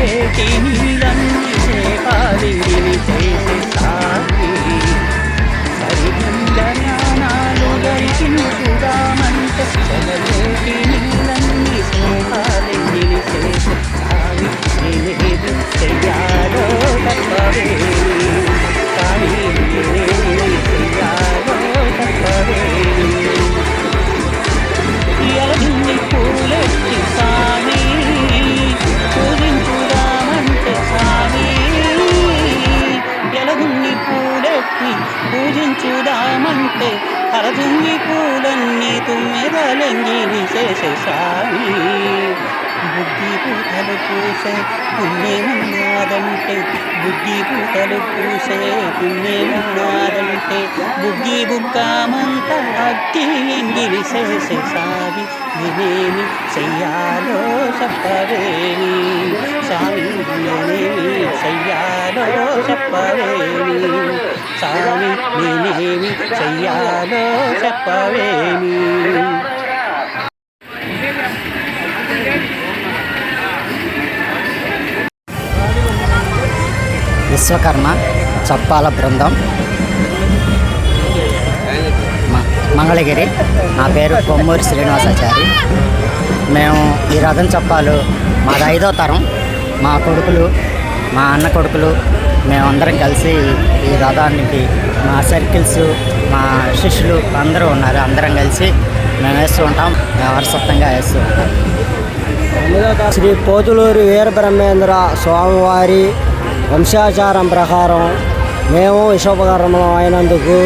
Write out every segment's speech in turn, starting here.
చెలయేటి నీలన్నీ తుమ్మెదలెంగిని బుద్ధి పూతలు పూసే పుణ్యమున్నాదంటే బుద్ధి పూతలు పూసే పుణ్యమున్నాదంటే బుద్ధి బుగ్గామంత అక్కి ఎంగిలి చేసే సావి. నేనేమి చెయ్యాలో చెప్పవేమి. స్వామి నేనేమి చెయ్యాలో చెప్పవేమి. స్వామి నేనేమి చెయ్యాలో చెప్పవేమి. విశ్వకర్మ చప్పాల బృందం. మంగళగిరి. నా పేరు కొమ్మూరి శ్రీనివాసాచారి. మేము ఈ రథం చప్పాలు మాది ఐదో తరం. మా కొడుకులు మా అన్న కొడుకులు మేమందరం కలిసి ఈ రథానికి మా సర్కిల్స్ మా శిష్యులు అందరూ ఉన్నారు. అందరం కలిసి మేము వేస్తూ ఉంటాం. వారసత్వంగా వేస్తూ ఉంటాం. శ్రీ పోతులూరి వీరబ్రహ్మేంద్ర స్వామివారి వంశాచారం ప్రకారం మేము విశ్వోపకరణం అయినందుకు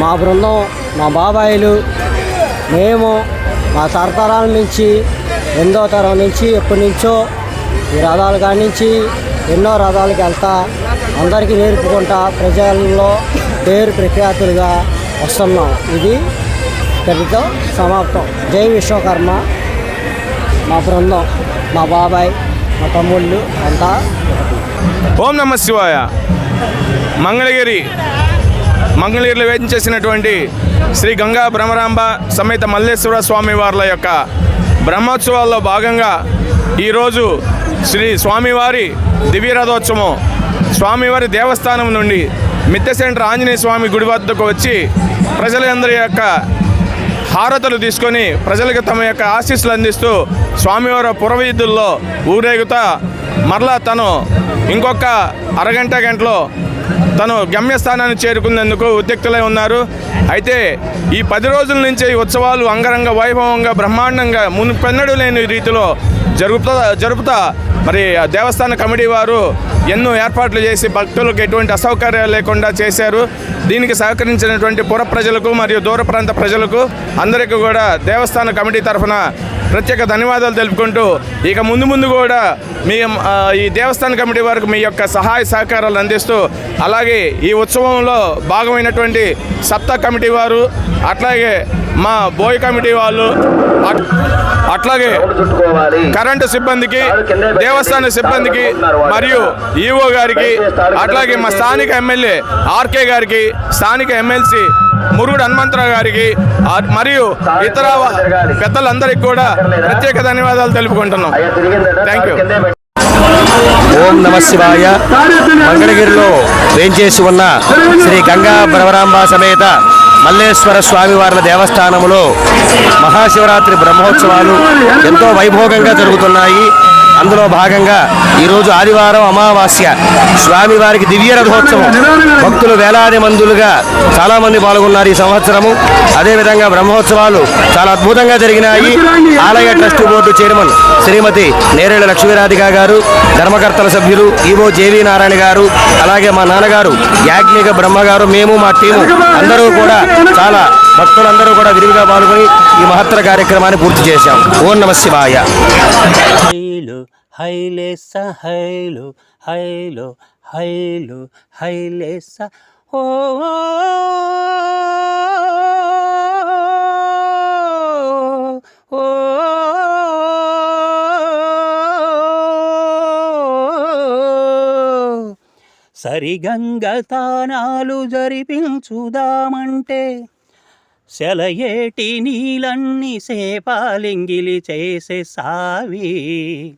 మా బృందం మా బాబాయిలు మేము మా తరతరాల నుంచి ఎనిమిదో తరం నుంచి ఎప్పటి నుంచో ఈ రథాల కానించి నుంచి ఎన్నో రథాలకు వెళ్తా అందరికీ నేర్పుకుంటా ప్రజల్లో పేరు ప్రఖ్యాతులుగా వస్తున్నాం. ఇది ఇక్కడితో సమాప్తం. జై విశ్వకర్మ. మా బృందం మా బాబాయ్ మా తమ్ముళ్ళు అంతా ఓం నమ శివాయ. మంగళగిరి మంగళగిరిలో వేధించేసినటువంటి శ్రీ గంగా భ్రమరాంబ సమేత మల్లేశ్వర స్వామి వార్ల యొక్క బ్రహ్మోత్సవాల్లో భాగంగా ఈరోజు శ్రీ స్వామివారి దివ్యరథోత్సవం స్వామివారి దేవస్థానం నుండి మిద్దె సెంటర్ ఆంజనేయ స్వామి గుడి వద్దకు వచ్చి ప్రజలందరి యొక్క హారతలు తీసుకొని ప్రజలకు తమ యొక్క ఆశీస్సులు అందిస్తూ స్వామివారి పురవీధుల్లో ఊరేగుతా మరలా తను ఇంకొక అరగంట గంటలో తను గమ్యస్థానాన్ని చేరుకునేందుకు ఉద్యుక్తులై ఉన్నారు. అయితే ఈ పది రోజుల నుంచి ఈ ఉత్సవాలు అంగరంగ వైభవంగా బ్రహ్మాండంగా మునుపెన్నడూ లేని రీతిలో జరుపుతా జరుపుతా మరి ఆ దేవస్థాన కమిటీ వారు ఎన్నో ఏర్పాట్లు చేసి భక్తులకు ఎటువంటి అసౌకర్యాలు లేకుండా చేశారు. దీనికి సహకరించినటువంటి పుర ప్రజలకు మరియు దూర ప్రాంత ప్రజలకు అందరికీ కూడా దేవస్థాన కమిటీ తరఫున ప్రత్యేక ధన్యవాదాలు తెలుపుకుంటూ ఇక ముందు ముందు కూడా మీ ఈ దేవస్థాన కమిటీ వారికి మీ యొక్క సహాయ సహకారాలు అందిస్తూ అలాగే ఈ ఉత్సవంలో భాగమైనటువంటి సప్తా కమిటీ వారు అట్లాగే మా బోయ్ కమిటీ వాళ్ళు అట్- అట్లాగే కరెంటు సిబ్బందికి దేవస్థాన సిబ్బందికి మరియు ఈఓ గారికి అట్లాగే మా స్థానిక ఎమ్మెల్యే ఆర్కే గారికి స్థానిక ఎమ్మెల్సీ మురుగుడు హనుమంతరావు గారికి మరియు ఇతర పెద్దలందరికీ కూడా ప్రత్యేక ధన్యవాదాలు తెలుపుకుంటున్నాం. థ్యాంక్ యూ ఓం నమ శివాయ. మంగళగిరిలో వేంచేసి ఉన్న శ్రీ గంగా భ్రవరాంబ సమేత మల్లేశ్వర స్వామివార్ల దేవస్థానంలో మహాశివరాత్రి బ్రహ్మోత్సవాలు ఎంతో వైభోగంగా జరుగుతున్నాయి. అందులో భాగంగా ఈరోజు ఆదివారం అమావాస్య. స్వామివారికి దివ్య రథోత్సవం భక్తులు వేలాది మందులుగా చాలామంది పాల్గొన్నారు ఈ సంవత్సరము. అదేవిధంగా బ్రహ్మోత్సవాలు చాలా అద్భుతంగా జరిగినాయి. ఆలయ trust board chairman Shrimati Nerella Lakshmi Radhika garu ధర్మకర్తల సభ్యులు ఈవో జేవి నారాయణ గారు అలాగే మా నాన్నగారు యాజ్ఞిక బ్రహ్మ గారు మేము మా టీము అందరూ కూడా చాలా భక్తులందరూ కూడా విరివిగా పాల్గొని ఈ మహత్తర కార్యక్రమాన్ని పూర్తి చేశాం. ఓం నమ శివాయ. హైలు హైలేస హైలు హైలు హైలు హైలే ఓ ఓ సరిగంగ తానాలు జరిపించుదామంటే సెలయేటి నీలన్ని సేపాలింగిలి చేసే సావి.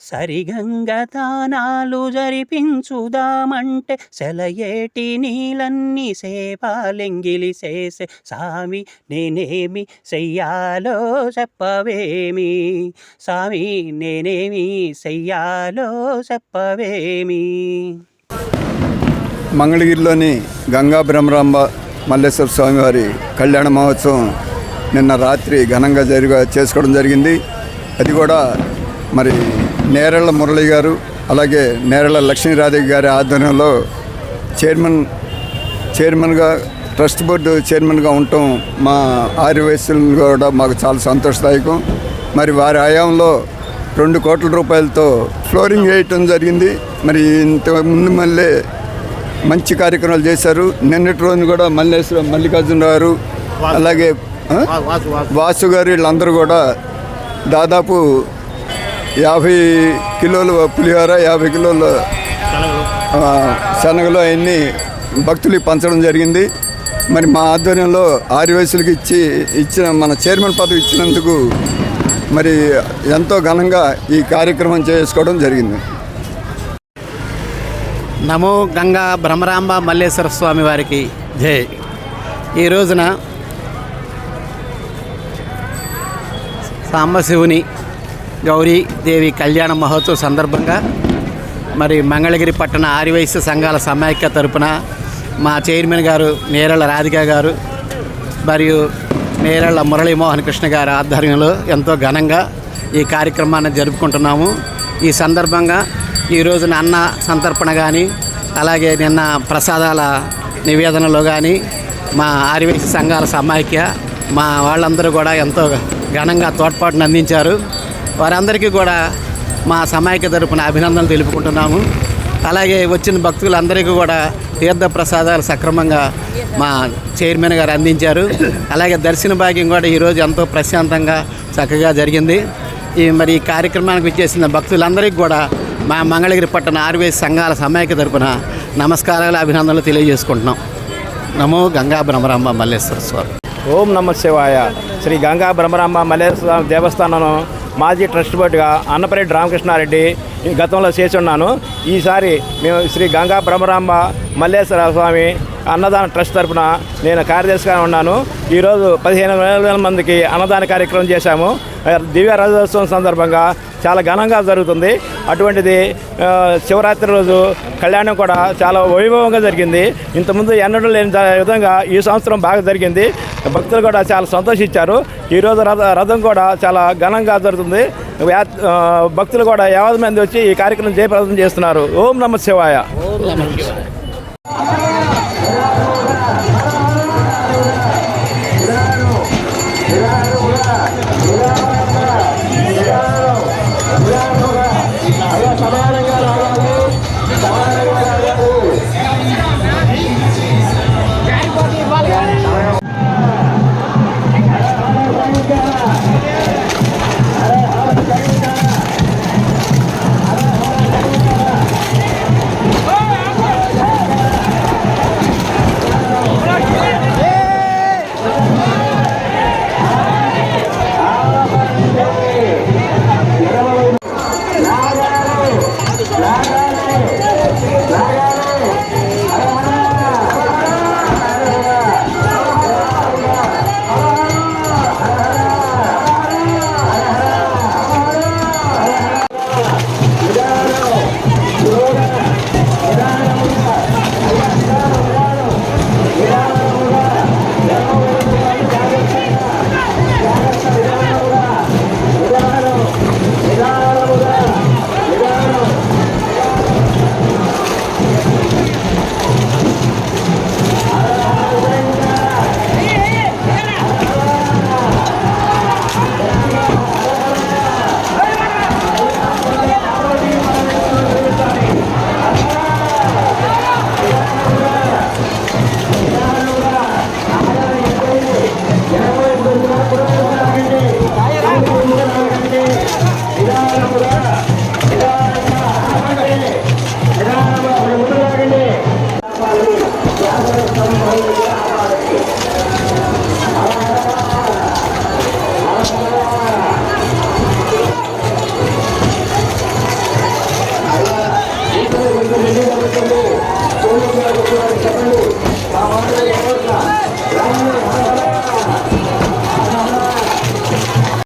సరిగంగ దానాలు జరిపించుదామంటే సెలయేటి నీలన్ని సేపాలింగిలి చేసే సామి నేనేమి చెయ్యాలో చెప్పవేమి? సామి నేనేమి చెయ్యాలో చెప్పవేమి? మంగళగిరిలోని గంగా బ్రహ్మరాంబ మల్లేశ్వర స్వామివారి కళ్యాణ మహోత్సవం నిన్న రాత్రి ఘనంగా జరిగ చేసుకోవడం జరిగింది. అది కూడా మరి నేరళ్ళ మురళి గారు అలాగే నేరళ్ళ లక్ష్మీరాధే గారి ఆధ్వర్యంలో చైర్మన్ చైర్మన్గా ట్రస్ట్ బోర్డు చైర్మన్గా ఉండటం మా ఆర్యవయస్సులు కూడా మాకు చాలా సంతోషదాయకం. మరి వారి హయాంలో రెండు కోట్ల రూపాయలతో ఫ్లోరింగ్ వేయటం జరిగింది. మరి ఇంత ముందు మళ్ళీ మంచి కార్యక్రమాలు చేశారు. నిన్నటి రోజున కూడా మల్లేశ్వర మల్లికార్జున గారు అలాగే? వాసు గారు వీళ్ళందరూ కూడా దాదాపు యాభై కిలోలు పులిహోర యాభై కిలోలు శనగలు. అవన్నీ భక్తులకి పంచడం జరిగింది. మరి మా ఆధ్వర్యంలో ఆరు వయసులకి ఇచ్చి ఇచ్చిన మన చైర్మన్ పదవి ఇచ్చినందుకు మరి ఎంతో ఘనంగా ఈ కార్యక్రమం చేసుకోవడం జరిగింది. నమో గంగా భ్రమరాంబ మల్లేశ్వర స్వామి వారికి జై. ఈ రోజున సాంబశివుని గౌరీ దేవి కళ్యాణ మహోత్సవ సందర్భంగా మరి మంగళగిరి పట్టణ ఆర్యవైశ్య సంఘాల సమాఖ్య తరపున మా చైర్మన్ గారు నేరళ్ళ రాధిక గారు మరియు నేరళ్ళ మురళీమోహన్ కృష్ణ గారి ఆధ్వర్యంలో ఎంతో ఘనంగా ఈ కార్యక్రమాన్ని జరుపుకుంటున్నాము. ఈ సందర్భంగా ఈ రోజున అన్న సంతర్పణ కానీ అలాగే నిన్న ప్రసాదాల నివేదనలో కానీ మా ఆర్యవైశ్య సంఘాల సమాఖ్య మా వాళ్ళందరూ కూడా ఎంతో ఘనంగా తోడ్పాటును అందించారు. వారందరికీ కూడా మా సమాఖ్య తరపున అభినందనలు తెలుపుకుంటున్నాము. అలాగే వచ్చిన భక్తులందరికీ కూడా తీర్థ ప్రసాదాలు సక్రమంగా మా చైర్మన్ గారు అందించారు. అలాగే దర్శన భాగ్యం కూడా ఈరోజు ఎంతో ప్రశాంతంగా చక్కగా జరిగింది. ఈ మరి ఈ కార్యక్రమానికి వచ్చేసిన భక్తులందరికీ కూడా మా మంగళగిరి పట్టణ ఆర్వేస్ సంఘాల సమైక్య తరపున నమస్కారాలు అభినందనలు తెలియజేసుకుంటున్నాం. నమో గంగా బ్రహ్మరాంబ మల్లేశ్వర స్వామి. ఓం నమ శివాయ. శ్రీ గంగా బ్రహ్మరాంబ మల్లేశ్వర దేవస్థానం మాజీ ట్రస్ట్ బోర్డుగా అన్నపరెడ్డి రామకృష్ణారెడ్డి గతంలో చేసి ఉన్నాను. ఈసారి మేము శ్రీ గంగా బ్రహ్మరాంబ మల్లేశ్వర స్వామి అన్నదాన ట్రస్ట్ తరపున నేను కార్యదర్శిగా ఉన్నాను. ఈరోజు పదిహేను వేల మందికి అన్నదాన కార్యక్రమం చేశాము. దివ్య రథోత్సవం సందర్భంగా చాలా ఘనంగా జరుగుతుంది. అటువంటిది శివరాత్రి రోజు కళ్యాణం కూడా చాలా వైభవంగా జరిగింది. ఇంతకుముందు ఎన్నడూ లేని విధంగా ఈ సంవత్సరం బాగా జరిగింది. భక్తులు కూడా చాలా సంతోషించారు. ఈరోజు రథ రథం కూడా చాలా ఘనంగా జరుగుతుంది. భక్తులు కూడా యాభై మంది వచ్చి ఈ కార్యక్రమం జయప్రదం చేస్తున్నారు. ఓం నమ శివాయ. Hallelujah.